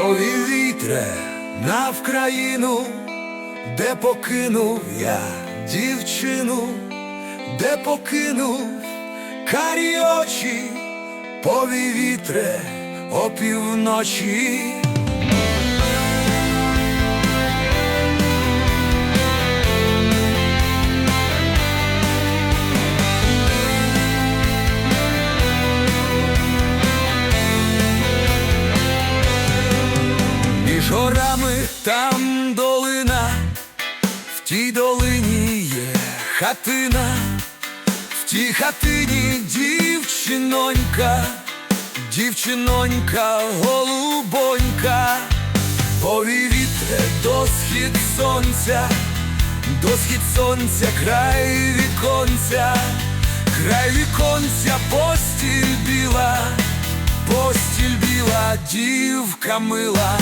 Повівітре на Вкраїну, де покинув я дівчину, де покинув карі очі, повівітре опівночі. Там долина, в тій долині є хатина, в тій хатині дівчинонька, дівчинонька голубонька, повій вітре до схід сонця, до схід сонця, край віконця, край віконця постіль біла, постіль біла, дівка мила.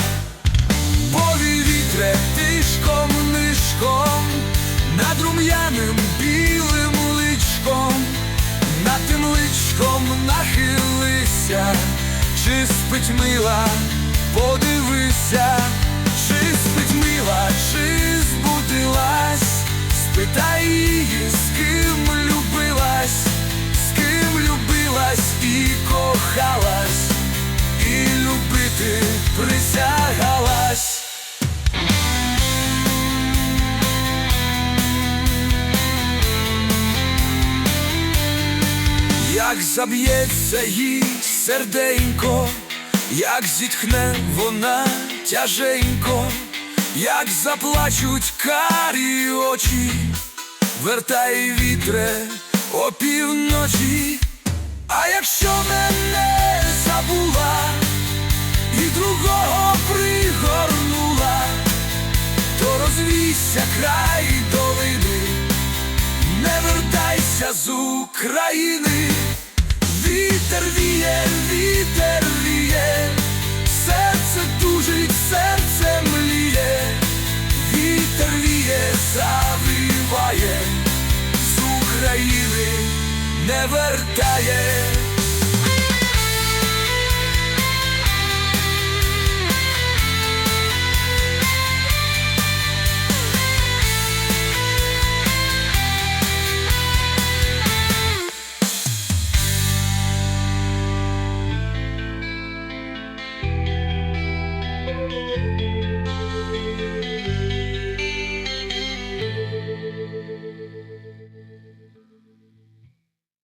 Нахилися, чи спить мила, подивися, Як заб'ється їй серденько, як зітхне вона тяженько, як заплачуть карі очі, вертай вітре опівночі, а якщо мене забула і другого пригорнула, то розвійся край долини, не вертайся з України, вітер віє, вітер віє, серце тужить, серце мліє, вітер віє, завиває, з України не вертає.